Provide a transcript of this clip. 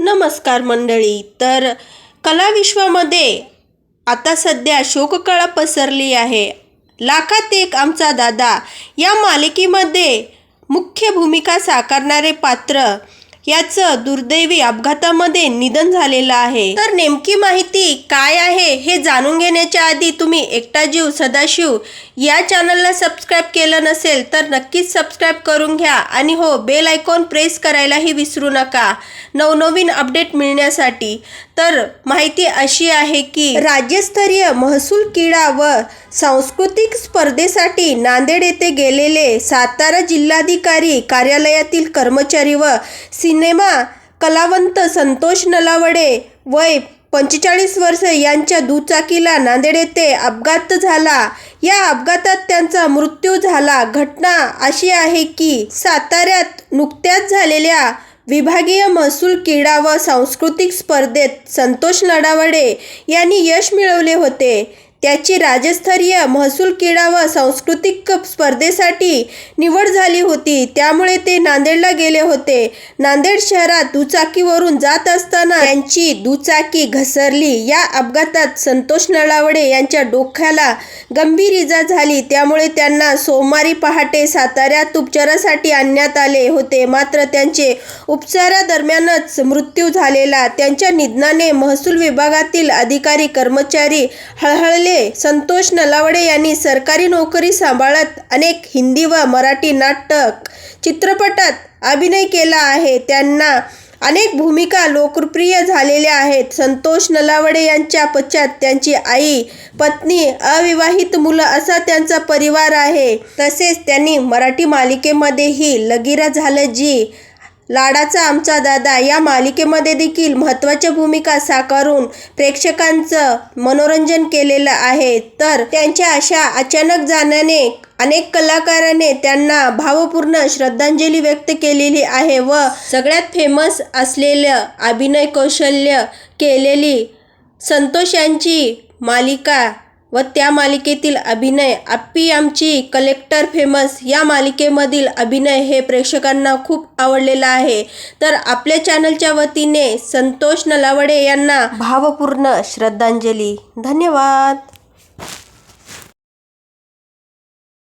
नमस्कार मंडळी. तर कलाविश्वामध्ये आता सध्या शोककळा पसरली आहे. लाखात एक आमचा दादा या मालिकेमध्ये मुख्य भूमिका साकारणारे पात्र याचं दुर्दैवी अपघातामध्ये निधन झालेलं आहे. तर नेमकी माहिती काय आहे हे जाणून घेण्याच्या आधी तुम्ही एकटा जीव सदाशिव या चॅनलला सबस्क्राईब केलं नसेल तर नक्कीच सबस्क्राईब करून घ्या आणि हो बेल आयकॉन प्रेस करायलाही विसरू नका. नवनवीन अपडेट मिळण्यासाठी. तर माहिती अशी आहे की राज्यस्तरीय महसूल क्रीडा व सांस्कृतिक स्पर्धेसाठी नांदेड येथे गेलेले सातारा जिल्हाधिकारी कार्यालयातील कर्मचारी व सिनेमा कलावंत संतोष नलावडे वय पंचेचाळीस वर्ष यांच्या दुचाकीला नांदेड येथे अपघात झाला. या अपघातात त्यांचा मृत्यू झाला. घटना अशी आहे की साताऱ्यात नुकत्याच झालेल्या विभागीय महसूल क्रीडा व सांस्कृतिक स्पर्धेत संतोष नडावडे यांनी यश मिळवले होते. त्याची राज्यस्तरीय महसूल क्रीडा व सांस्कृतिक स्पर्धेसाठी निवड झाली होती. त्यामुळे ते नांदेडला गेले होते. नांदेड शहरात दुचाकीवरून जात असताना त्यांची दुचाकी घसरली. या अपघातात संतोष नळावडे यांच्या डोक्याला गंभीर इजा झाली. त्यामुळे त्यांना सोमवारी पहाटे साताऱ्यात उपचारासाठी आणण्यात आले होते. मात्र त्यांचे उपचारादरम्यानच मृत्यू झालेला. त्यांच्या निधनाने महसूल विभागातील अधिकारी कर्मचारी हळहळले संतोष नलावडे यांनी सरकारी नोकरी सांभाळत अनेक हिंदी व मराठी नाटक चित्रपटात अभिनय केला आहे. त्यांना अनेक भूमिका लोकप्रिय झालेल्या आहेत. संतोष नलावडे यांच्या पश्चात त्यांची आई पत्नी अविवाहित मुलं असा त्यांचा परिवार आहे. तसेच त्यांनी मराठी मालिकेमध्येही लगीरा झालं जी लाडाचा आमचा दादा या मालिकेमध्ये देखील महत्त्वाच्या भूमिका साकारून प्रेक्षकांचं मनोरंजन केलेलं आहे. तर त्यांच्या अशा अचानक जाण्याने अनेक कलाकाराने त्यांना भावपूर्ण श्रद्धांजली व्यक्त केलेली आहे व सगळ्यात फेमस असलेलं अभिनय कौशल्य केलेली संतोष यांची मालिका व त्या मालिकेतील अभिनय आप्पी आमची कलेक्टर फेमस या मालिकेमधील अभिनय हे प्रेक्षकांना खूप आवडलेला आहे. तर आपल्या चॅनलच्या वतीने संतोष नलावडे यांना भावपूर्ण श्रद्धांजली. धन्यवाद.